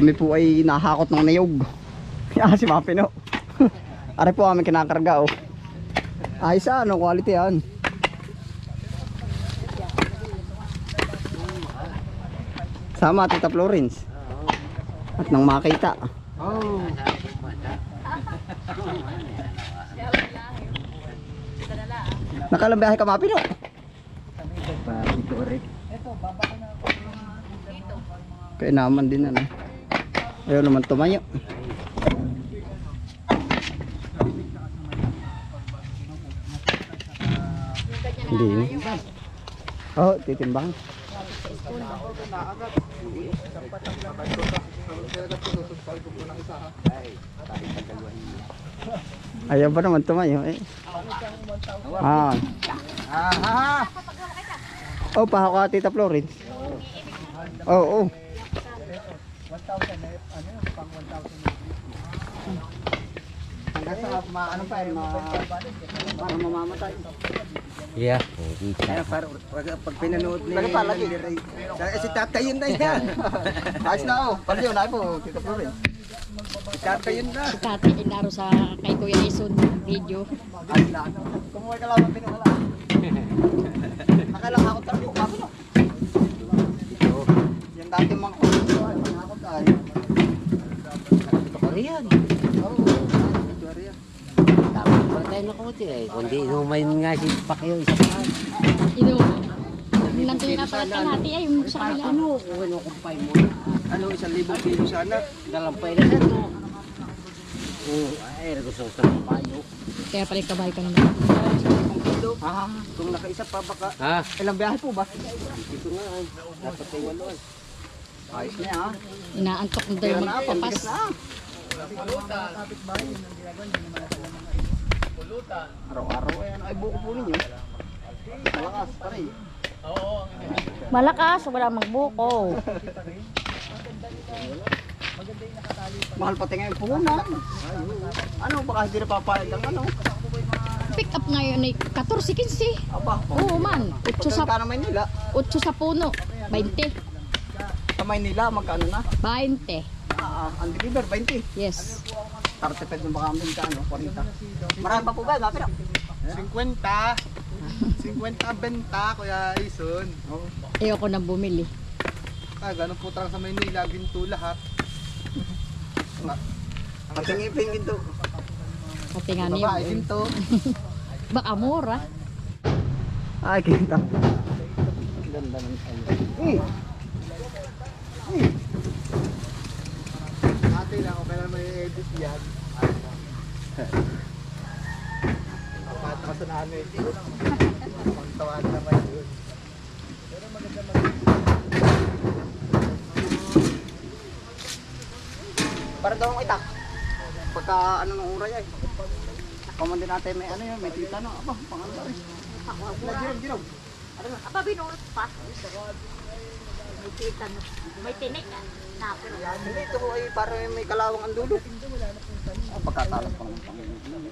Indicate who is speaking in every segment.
Speaker 1: Kami po ay nahakot ng niyog. Yan si Mga Pino. Are po kami kinakarga oh. Ayos ah, ano quality yan. Sama Tita Florence. At nang makita.
Speaker 2: Oh.
Speaker 1: Nakalambiyahe ka Mga Pino.
Speaker 2: Dito rin.
Speaker 1: Kaya naman din ano. Ayaw naman tumayo. Hindi. Oh, titimbang. Ayaw ba naman tumayo eh. Ah.
Speaker 2: Aha!
Speaker 1: Oh, pahako ka Tita Florence. Oh, oh. Hanggang sa ma, ano pa ma, para mamamatay.
Speaker 2: Yeah.
Speaker 3: Kaya para pag, pinanood ni
Speaker 1: Lagi.
Speaker 3: Kaya si tatay yun na yan.
Speaker 1: Ayos na oh. Paliw na po, Tita Florence.
Speaker 3: si tatay yun na.
Speaker 4: Si tatay inaro sa kay Kuya Ison video.
Speaker 1: Ayos na. Kumuha ka lang ng pinawala. Nakailang ako talaga. Yung dati mga kulit ko ay manghakot ay.
Speaker 2: Korean.
Speaker 1: Oo.
Speaker 2: Dapat pa tayo na kumati eh. Kundi inumain nga si Pacquiao isa pa.
Speaker 4: Ino. Nandun na pala kalahati ay yung sa kanila.
Speaker 2: Ano? Kung ano kumpay mo.
Speaker 3: Ano, isang libong kilo sana.
Speaker 2: Dalampay na yan. Oo. Ay, gusto ko sa payo.
Speaker 4: Kaya pala kabay ka naman.
Speaker 1: Ah,
Speaker 3: Kung nakaisa pa baka.
Speaker 2: Ha?
Speaker 1: ilang biyahe po ba?
Speaker 3: Dito nga ay. Dapat ay walo ay.
Speaker 1: Ayos na ah.
Speaker 4: Inaantok na daw
Speaker 1: Kaya na, pambigas na. Araw-araw ay ano ay buko po ninyo. Malakas, pare.
Speaker 4: Malakas, wala magbuko.
Speaker 1: Mahal pati ngayon puhunan. Ano, baka hindi na papayag ang ano.
Speaker 4: Pick up ngayon ay 14-15.
Speaker 1: Aba,
Speaker 4: Oo man. 8 sa,
Speaker 1: Pagka na Maynila,
Speaker 4: 8 sa puno. 20.
Speaker 1: sa Maynila, magkano na?
Speaker 4: 20.
Speaker 1: Ah, ang deliver, 20.
Speaker 4: Yes.
Speaker 1: 35 ng baka ang bintano, 40. Marami pa po ba? Mapira.
Speaker 3: 50. 50 ang benta, Kuya Ison.
Speaker 1: Oo.
Speaker 4: Ayoko na bumili.
Speaker 3: Ah, ganun po talaga sa Maynila, ginto lahat.
Speaker 1: Pati ngipin ito.
Speaker 4: Pati nga niyo.
Speaker 1: Babae ginto.
Speaker 4: Baka mura.
Speaker 1: Ay, kita. Ganda ng. Eh,
Speaker 3: lang, okay na may edit yan. Pata ka sa nanay. Pangtawaan naman yun.
Speaker 1: para daw ang itak. Pagka ano ng uray ay. Kamandi natin may ano yun, may tita no. Aba, pang ano rin. Ginog, ginog.
Speaker 5: Aba, binurot pa. May kita na. May tinik na.
Speaker 1: Hindi ito ay para may kalawang ang dulo. Ah, pagkatalas pa naman Panginoon.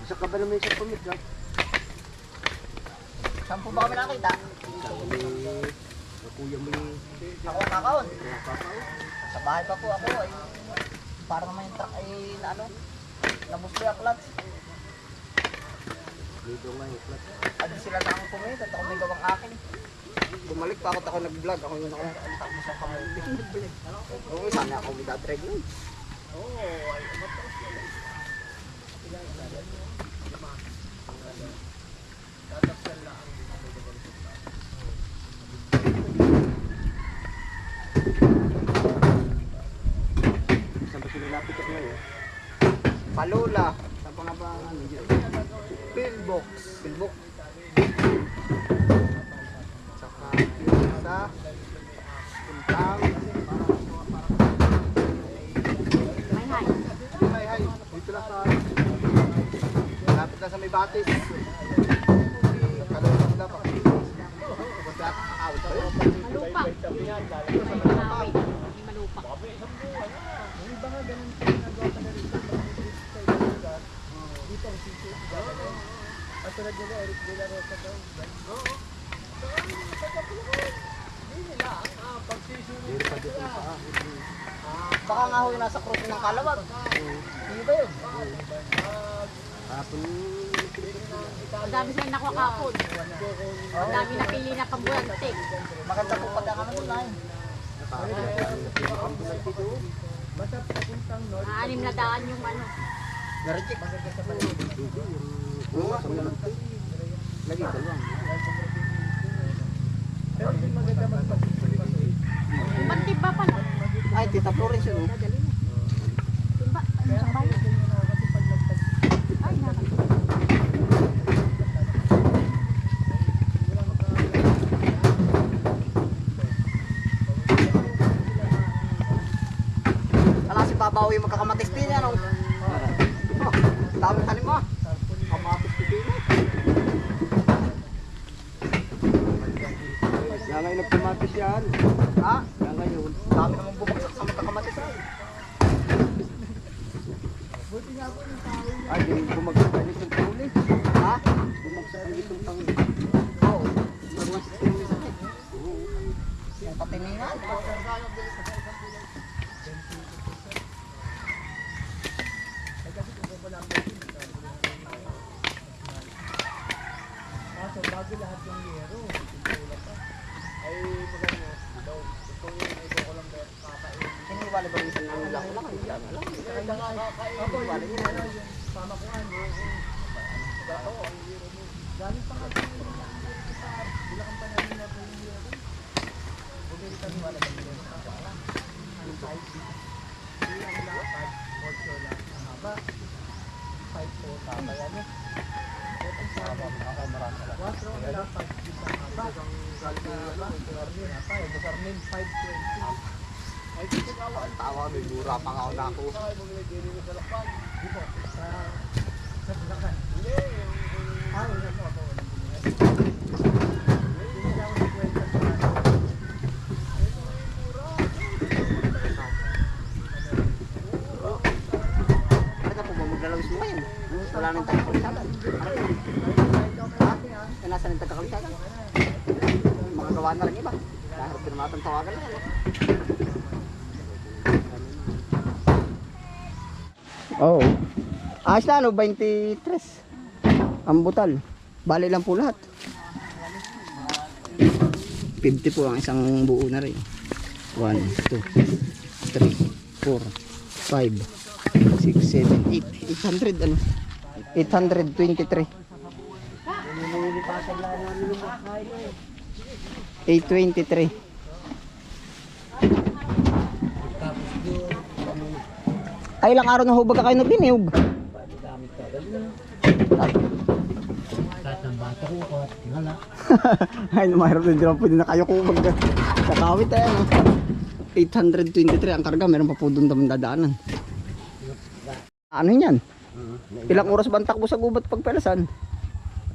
Speaker 3: Isa ka ba naman sa pamilya?
Speaker 1: Saan po ba kami nakita?
Speaker 3: Kuya mo yung
Speaker 1: Ako ang kakaon. Sa bahay pa po ako ay para naman yung truck ay na ano, nabusli ang clutch.
Speaker 3: Dito nga yung flat.
Speaker 1: Adi sila na ang pumita at ako may gawang akin. Bumalik pa ako at ako nag-vlog. Ako yung nakakita mo sa kamuti. Oo, sana ako may dadrag yun.
Speaker 3: Saan ba sila lapit ako ngayon?
Speaker 1: Palula. Saan pa nga ba ang ano?
Speaker 3: Pillbox.
Speaker 1: Pilbok.
Speaker 3: Saka sa Puntang.
Speaker 5: May hay.
Speaker 3: Hi, hi. Dito lang sa... Lapit lang sa may batis. Kalawang lang ako. Tapos lahat nakakawit ako.
Speaker 5: Malupa. May manawit. May malupa.
Speaker 3: Kasunod nila, Eric De La Rosa daw. Oo. Hindi nila, ang ah, pag
Speaker 1: Baka nga ho yung nasa cruise ng kalawag. Hindi ba yun?
Speaker 5: Ang dami sila nakuha kapon. Ang dami napili na pambulante.
Speaker 1: Maganda po ang ano doon ay.
Speaker 5: Anim na daan yung ano.
Speaker 1: Oo, Lagi ka lang.
Speaker 5: Ba't di ba pala?
Speaker 1: Ay, tita Florence yun. oh.
Speaker 5: Timba, ano sa bayan? Ay, naman.
Speaker 1: Babaw yung magkakamatis din yan. Oh, Oh, dami tanim mo. Kamatis din.
Speaker 3: Yan nagtumatis yan.
Speaker 1: Ha?
Speaker 3: Yan ngayon.
Speaker 1: Dami naman bumagsak sa magkakamatis ay.
Speaker 3: Ay, di bumagsak ang itong tauli.
Speaker 1: Ha?
Speaker 3: Bumagsak ang itong tauli.
Speaker 1: Oo. Baruan sa tingin sa akin. Yung patiningan. Hiniwala ba minsan ng lang lang? Hindi lang lang. Hiniwala niya. Tawa, may mura pa nga ako nakuha. Ano po ba maglalawis mo ngayon? Wala nang tagakalisagan. Ha? Nasa nang tagakalisagan? Mga gawa na rin iba. Dahil pinamatan tawagan na yan. Oo. Oh. Ayos na, no? 23. Ang butal. Bali lang po lahat. 50 po ang isang buo na rin. 1, 2, 3, 4, 5, 6, 7, 8. 800 ano? 823. 823. Ay, ilang araw na hubag ka kayo na biniyog. Ay, mahirap na naman pwede na kayo kubag sa kawit eh. No? 823 ang karga, meron pa po doon naman dadaanan. Ano yan? Ilang oras ba ang takbo sa gubat pagpelasan?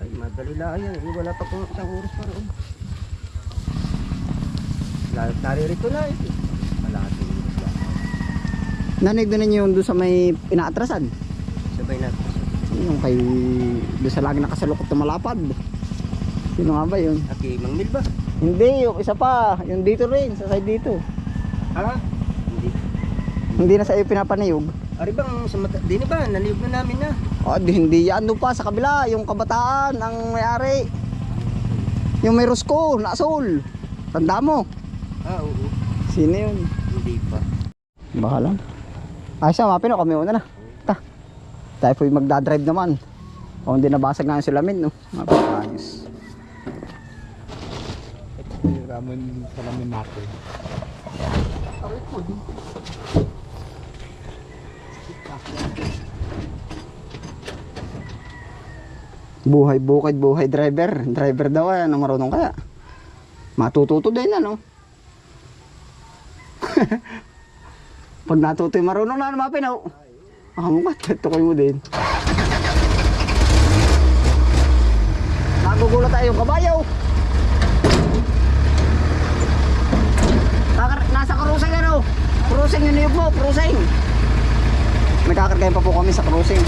Speaker 3: Ay, madali lang yan. Eh, wala pa po isang oras. Oh. Lahat naririto na eh. Malaki.
Speaker 1: Nanig na ninyo yung doon sa may inaatrasan.
Speaker 3: Sabay na.
Speaker 1: Yung kay doon sa lagi nakasalukot na malapad. Sino nga ba yun?
Speaker 3: Aki, mangmil ba?
Speaker 1: Hindi, yung isa pa. Yung dito rin, sa side dito.
Speaker 3: Ha? Hindi.
Speaker 1: Hindi na sa iyo pinapanayog.
Speaker 3: Ari bang sa mata... Di na ba? Naliyog na namin na.
Speaker 1: O, di, hindi yan doon pa sa kabila. Yung kabataan ang may-ari. Yung may Rosco, na asol. Tanda mo.
Speaker 3: Ah, oo.
Speaker 1: Sino yun?
Speaker 3: Hindi pa.
Speaker 1: Baka lang. Ayos na, mapin kami una na. Ta. Tayo po yung magdadrive naman. O hindi nabasag nga yung sulamin, no? Mapin, ayos.
Speaker 3: Ramon salamin natin.
Speaker 1: Buhay bukid, buhay driver. Driver daw ay, ano marunong kaya? Matututo din, ano? Pag natuto yung marunong na, ano mapin, oh. Ah, mukha, tukoy mo din. Nagugulat tayo yung kabayo. Kakar nasa cruising ano? Cruising yung niyog mo, cruising. May kakargahin pa po kami sa cruising.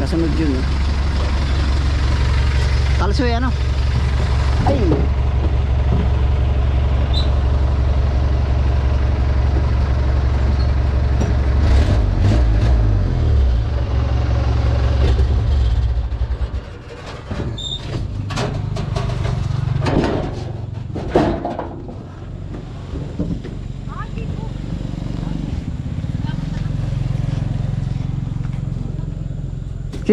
Speaker 1: Kasunod yun. Kalsoy ano? Ay!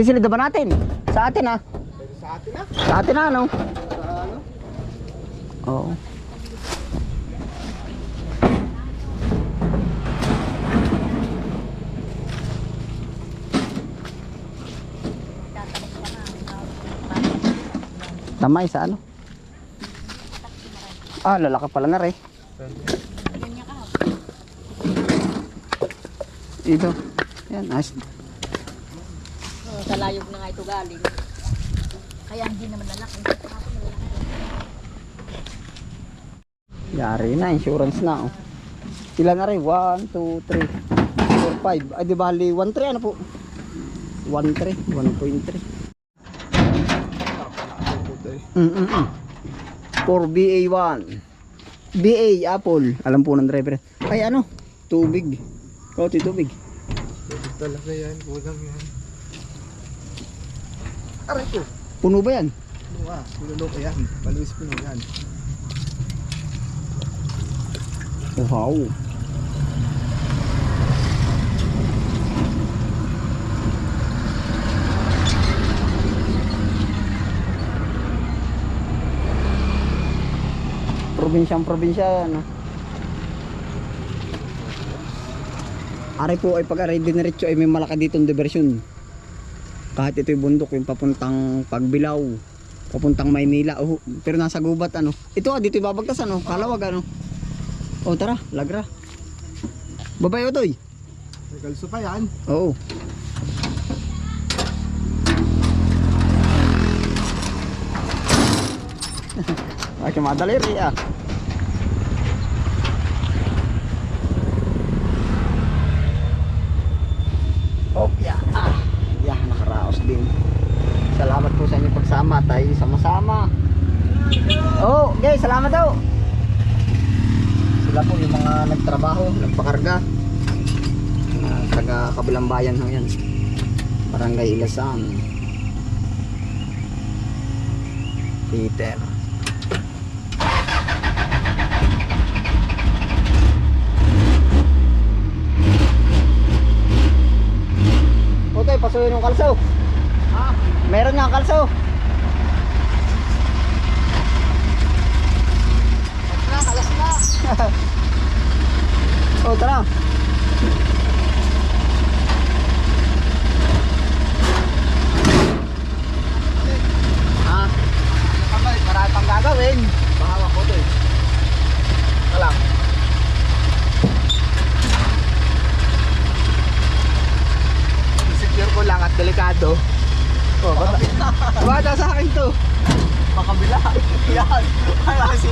Speaker 1: Sisilid na ba natin? Sa atin ah.
Speaker 3: Sa atin na.
Speaker 1: Sa atin na ano?
Speaker 3: Sa ano?
Speaker 1: Oo. Damay sa ano? Ah, lalaki pala na rin. Ito. Yan, nice.
Speaker 5: Oh, sa layog na nga ito galing. Kaya hindi naman lalaki.
Speaker 1: Yari na, insurance na. Oh. Sila na rin. 1, 2, 3, 4, 5. Ay, di bali, 1, 3 ano po? 1, 3, 1.3. Mm, mm, mm. For BA1. BA, Apple. Alam po ng driver. Ay, ano? Tubig. Kauti tubig.
Speaker 3: Pwede talaga yan. Kulang yan. Aray ko.
Speaker 1: Puno ba yan?
Speaker 3: Ano ah? Ko yan. Maluwis puno yan.
Speaker 1: Wow. Probinsyang probinsya ano. Ari po ay pag aray diniretso ay may malaki ditong diversyon. Kahit ito'y bundok yung papuntang Pagbilao, papuntang Maynila, oh, pero nasa gubat ano. Ito ah, dito ibabagtas ano, kalawag ano. Oh, tara, lagra. Babay otoy.
Speaker 3: May kalso pa yan.
Speaker 1: Oo. Ay, kumadali rin ah. Oh, yeah. Ah, yeah, nakaraos din. Salamat po sa inyong pagsama. Tayo sama-sama. Oh, guys, salamat daw. Sila po yung mga nagtrabaho, nagpakarga. Uh, taga kabilang bayan ho yan. Barangay Ilasan. Peter. Okay, pasuyin yung kalso. Ha? Meron nga kalso.
Speaker 3: Na, kalas na.
Speaker 1: Oh, tara. Ha?
Speaker 3: Kamay, marami pang gagawin. Bahawa ko to eh. Alam. Insecure ko lang at delikado. Oh, bata. bata sa akin to. Pakabila. Yan. Ay, kasi.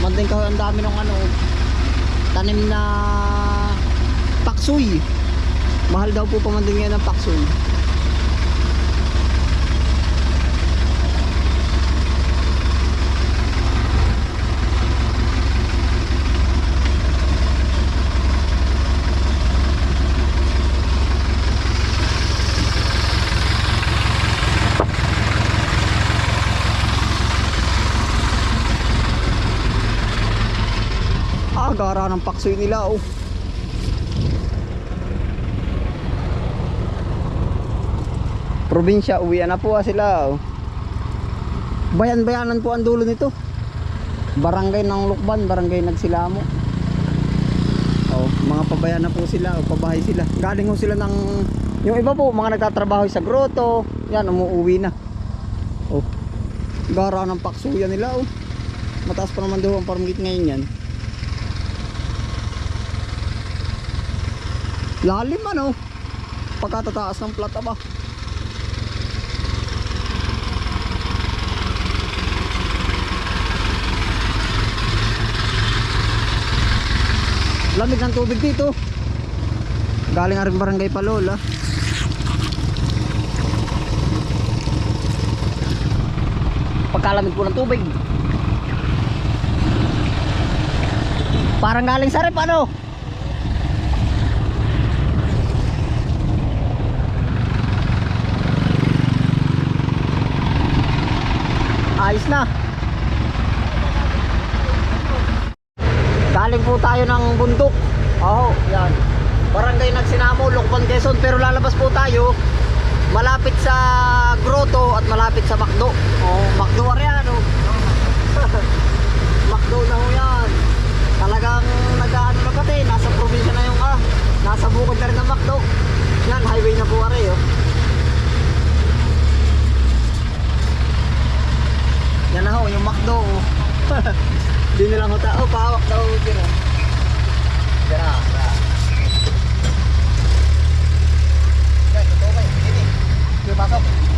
Speaker 3: Manding ka ang dami ng ano tanim na paksuy. Mahal daw po pamanding yan ng paksuy. Gara ng paksoy nila oh.
Speaker 1: probinsya, uwian na po ah sila. Oh. Bayan-bayanan po ang dulo nito. Barangay ng Lukban, barangay Nagsilamo. Oh, mga pabayan na po sila, o pabahay sila. Galing ho sila ng yung iba po, mga nagtatrabaho sa grotto, yan umuuwi na. Oh. Gara ng paksuya nila oh. Mataas pa naman daw ang permit ngayon yan. Lalim ano. Pagkatataas ng plata ba? Lamig ng tubig dito. Galing nga rin barangay Palola. Pagkalamig po ng tubig. Parang galing sa rep ano? Ayos na. Galing po tayo ng bundok. Oo, yan. Barangay Nagsinamo, Lokban, Quezon. Pero lalabas po tayo malapit sa grotto at malapit sa Macdo. Oh, Macdo oh. Macdo na ho yan. Talagang nag-ano na pati, nasa probinsya na yung ah. Nasa bukod na rin ng Macdo. Yan, highway na po are, oh. Yan na ho, yung Macdo. oh. Di nilang huta. Oh, pahawak daw. Dira. Dira. Dira. Okay, ito okay. Sige. Sige, pasok.